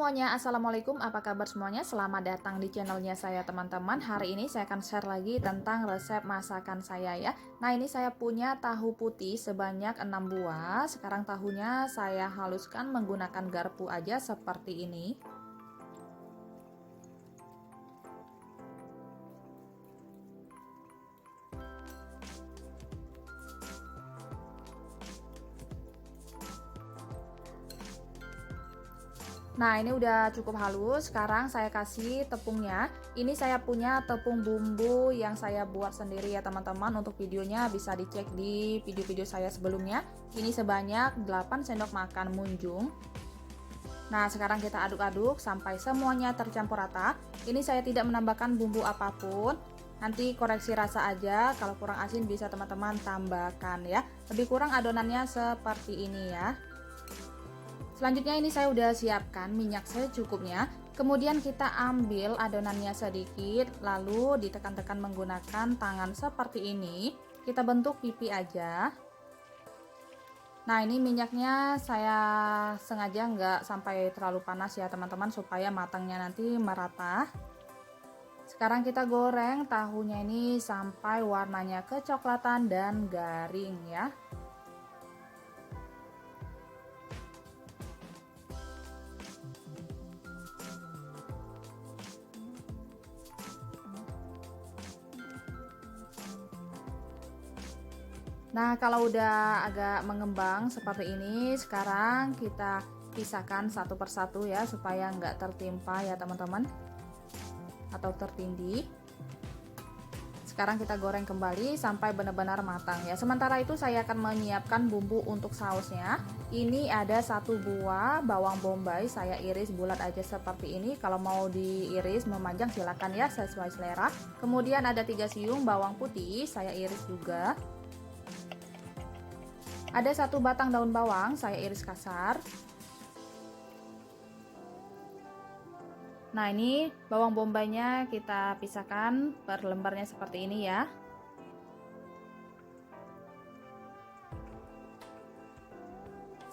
semuanya, Assalamualaikum, apa kabar semuanya? Selamat datang di channelnya saya teman-teman. Hari ini saya akan share lagi tentang resep masakan saya ya. Nah ini saya punya tahu putih sebanyak 6 buah. Sekarang tahunya saya haluskan menggunakan garpu aja seperti ini Nah ini udah cukup halus. Sekarang saya kasih tepungnya. Ini saya punya tepung bumbu yang saya buat sendiri ya teman-teman. Untuk videonya bisa dicek di video-video saya sebelumnya. Ini sebanyak 8 sendok makan munjung. Nah sekarang kita aduk-aduk sampai semuanya tercampur rata. Ini saya tidak menambahkan bumbu apa pun. Nanti koreksi rasa aja. Kalau kurang asin bisa teman-teman tambahkan ya. Lebih kurang adonannya seperti ini ya Selanjutnya ini saya udah siapkan minyak secukupnya. Kemudian kita ambil adonannya sedikit, lalu ditekan-tekan menggunakan tangan seperti ini. Kita bentuk pipi aja. Nah ini minyaknya saya sengaja nggak sampai terlalu panas ya teman-teman supaya matangnya nanti merata. Sekarang kita goreng tahunya ini sampai warnanya kecoklatan dan garing ya. Nah, kalau udah agak mengembang seperti ini, sekarang kita pisahkan satu persatu ya, supaya nggak tertimpa ya teman-teman, atau tertindih. Sekarang kita goreng kembali sampai benar-benar matang ya. Sementara itu saya akan menyiapkan bumbu untuk sausnya. Ini ada satu buah bawang bombay, saya iris bulat aja seperti ini. Kalau mau diiris memanjang silakan ya, sesuai selera. Kemudian ada tiga siung bawang putih, saya iris juga. Ada satu batang daun bawang, saya iris kasar. Nah ini bawang bombaynya kita pisahkan per lembarnya seperti ini ya.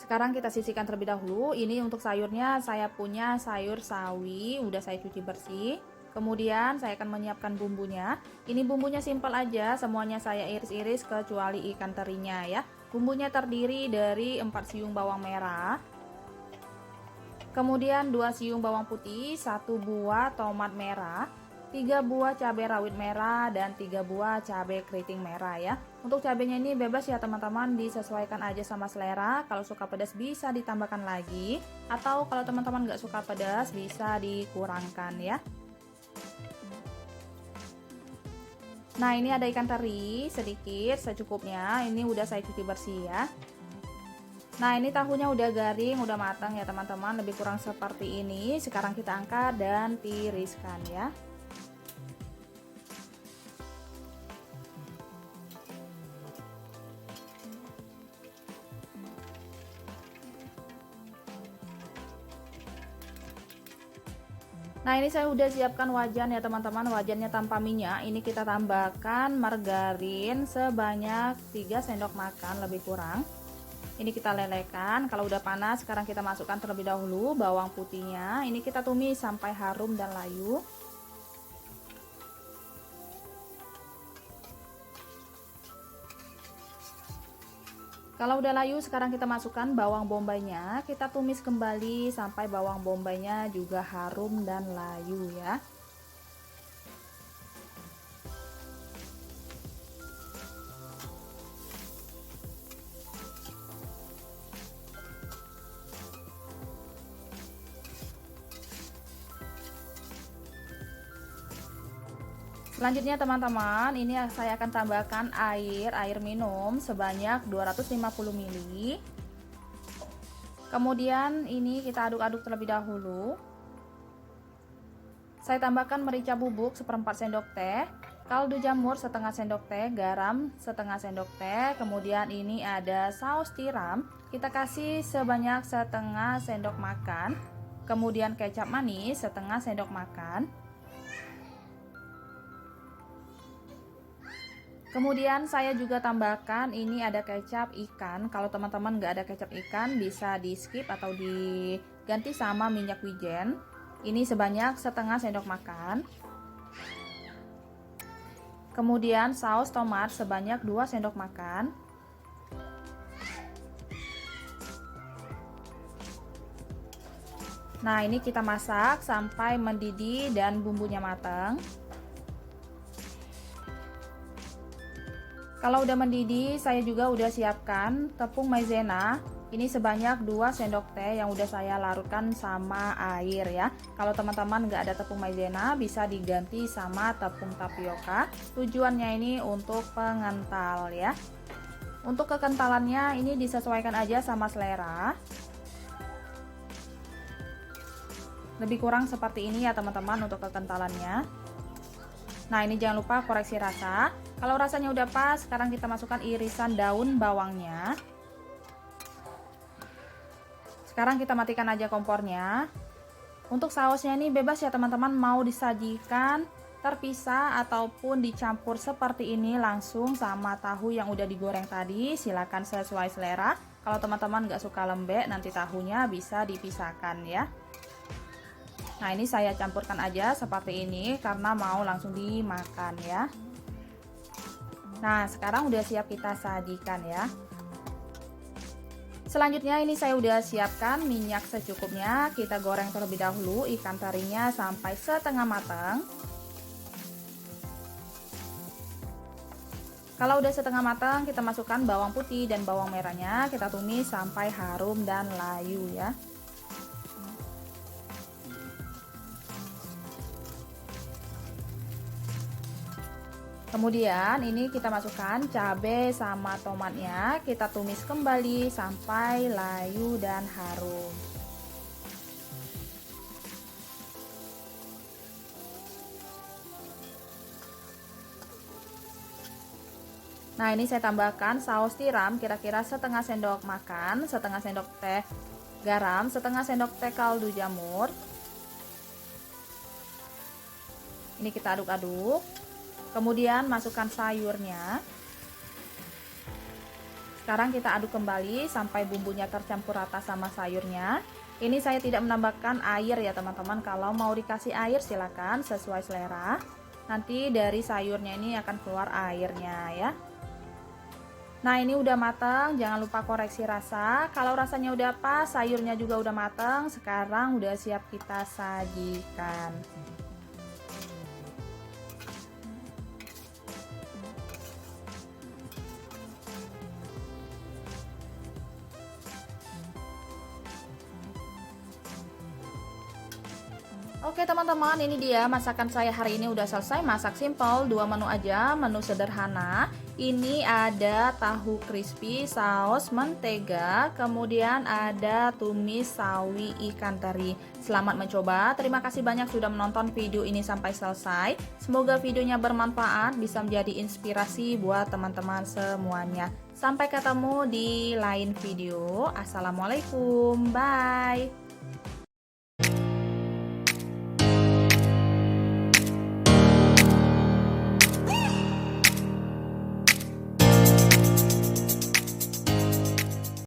Sekarang kita sisihkan terlebih dahulu. Ini untuk sayurnya saya punya sayur sawi, udah saya cuci bersih. Kemudian saya akan menyiapkan bumbunya. Ini bumbunya simpel aja, semuanya saya iris-iris kecuali ikan terinya ya. Bumbunya terdiri dari 4 siung bawang merah, kemudian 2 siung bawang putih, 1 buah tomat merah, 3 buah cabai rawit merah, dan 3 buah cabai keriting merah ya. Untuk cabenya ini bebas ya teman-teman, disesuaikan aja sama selera. Kalau suka pedas bisa ditambahkan lagi, atau kalau teman-teman nggak suka pedas bisa dikurangkan ya. Nah ini ada ikan teri sedikit secukupnya. Ini udah saya cuci bersih ya. Nah ini tahunya udah garing udah matang ya teman-teman. Lebih kurang seperti ini. Sekarang kita angkat dan tiriskan ya Nah ini saya udah siapkan wajan ya teman-teman. Wajannya tanpa minyak. Ini kita tambahkan margarin sebanyak 3 sendok makan lebih kurang. Ini kita lelekan Kalau udah panas sekarang kita masukkan terlebih dahulu bawang putihnya. Ini kita tumis sampai harum dan layu Kalau udah layu, sekarang kita masukkan bawang bombaynya. Kita tumis kembali sampai bawang bombaynya juga harum dan layu ya. Selanjutnya teman-teman, ini saya akan tambahkan air, air minum sebanyak 250 ml. Kemudian ini kita aduk-aduk terlebih dahulu. Saya tambahkan merica bubuk seperempat sendok teh, kaldu jamur setengah sendok teh, garam setengah sendok teh, kemudian ini ada saus tiram, kita kasih sebanyak setengah sendok makan, kemudian kecap manis setengah sendok makan, Kemudian saya juga tambahkan ini ada kecap ikan. Kalau teman-teman nggak ada kecap ikan bisa di skip atau di ganti sama minyak wijen. Ini sebanyak setengah sendok makan. Kemudian saus tomat sebanyak 2 sendok makan. Nah, ini kita masak sampai mendidih dan bumbunya matang. Kalau udah mendidih, saya juga udah siapkan tepung maizena ini sebanyak 2 sendok teh yang udah saya larutkan sama air ya. Kalau teman-teman nggak ada tepung maizena bisa diganti sama tepung tapioka. Tujuannya ini untuk pengental ya. Untuk kekentalannya ini disesuaikan aja sama selera. Lebih kurang seperti ini ya teman-teman untuk kekentalannya. Nah ini jangan lupa koreksi rasa. Kalau rasanya udah pas, sekarang kita masukkan irisan daun bawangnya. Sekarang kita matikan aja kompornya. Untuk sausnya ini bebas ya teman-teman mau disajikan terpisah ataupun dicampur seperti ini langsung sama tahu yang udah digoreng tadi silahkan sesuai selera kalau teman-teman nggak suka lembek nanti tahunya bisa dipisahkan ya nah ini saya campurkan aja seperti ini karena mau langsung dimakan ya nah sekarang udah siap kita sajikan ya Selanjutnya ini saya udah siapkan minyak secukupnya. Kita goreng terlebih dahulu ikan tarinya sampai setengah matang. Kalau udah setengah matang, kita masukkan bawang putih dan bawang merahnya. Kita tumis sampai harum dan layu ya. Kemudian ini kita masukkan cabai sama tomatnya, kita tumis kembali sampai layu dan harum. Nah ini saya tambahkan saus tiram kira-kira setengah sendok makan, setengah sendok teh garam, setengah sendok teh kaldu jamur. Ini kita aduk-aduk. Kemudian masukkan sayurnya. Sekarang kita aduk kembali sampai bumbunya tercampur rata sama sayurnya. Ini saya tidak menambahkan air ya teman-teman. Kalau mau dikasih air silakan sesuai selera. Nanti dari sayurnya ini akan keluar airnya ya. Nah ini udah matang, jangan lupa koreksi rasa. Kalau rasanya udah pas, sayurnya juga udah matang. Sekarang udah siap kita sajikan. Oke teman-teman ini dia masakan saya hari ini udah selesai. Masak simple dua menu aja. Menu sederhana. Ini ada tahu crispy saus mentega. Kemudian ada tumis sawi ikan teri. Selamat mencoba. Terima kasih banyak sudah menonton video ini sampai selesai. Semoga videonya bermanfaat bisa menjadi inspirasi buat teman-teman semuanya. Sampai ketemu di lain video. Assalamualaikum. Bye